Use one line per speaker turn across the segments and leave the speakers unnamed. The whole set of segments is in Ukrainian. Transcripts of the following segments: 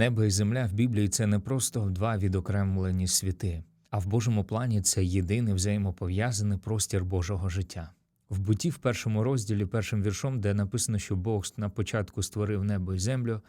Небо і земля в Біблії це не просто два відокремлені світи, а в Божому плані це єдиний взаємопов'язаний простір Божого життя. В буті в першому розділі, першим віршом, де написано, що Бог на початку створив небо і землю,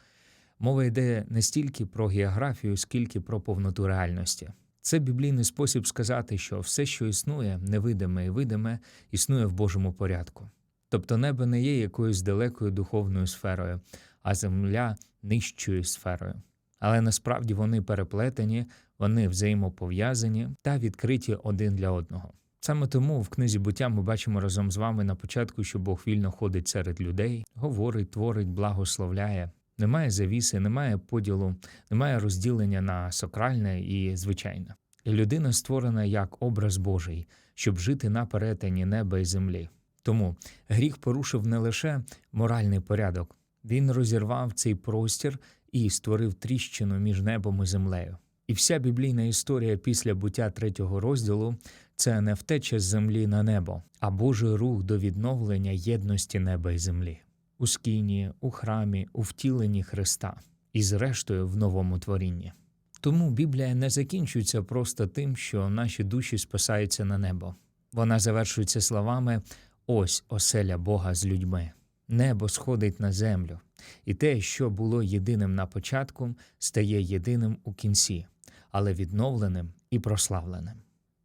мова йде не стільки про географію, скільки про повноту реальності. Це біблійний спосіб сказати, що все, що існує, невидиме і видиме, існує в Божому порядку. Тобто небо не є якоюсь далекою духовною сферою, а земля нижчою сферою. Але насправді вони переплетені, вони взаємопов'язані та відкриті один для одного. Саме тому в книзі буття ми бачимо разом з вами на початку, що Бог вільно ходить серед людей, говорить, творить, благословляє. Немає завіси, немає поділу, немає розділення на сакральне і звичайне. І людина створена як образ Божий, щоб жити на перетині неба і землі. Тому гріх порушив не лише моральний порядок, він розірвав цей простір і створив тріщину між небом і землею. І вся біблійна історія після буття третього розділу це не втеча з землі на небо, а Божий рух до відновлення єдності неба і землі у скині, у храмі, у втіленні Христа і, зрештою, в новому творінні. Тому Біблія не закінчується просто тим, що наші душі спасаються на небо. Вона завершується словами Ось оселя Бога з людьми. Небо сходить на землю, і те, що було єдиним на початку, стає єдиним у кінці, але відновленим і прославленим.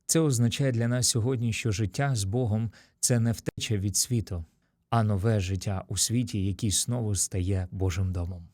Це означає для нас сьогодні, що життя з Богом це не втеча від світу, а нове життя у світі, який знову стає Божим домом.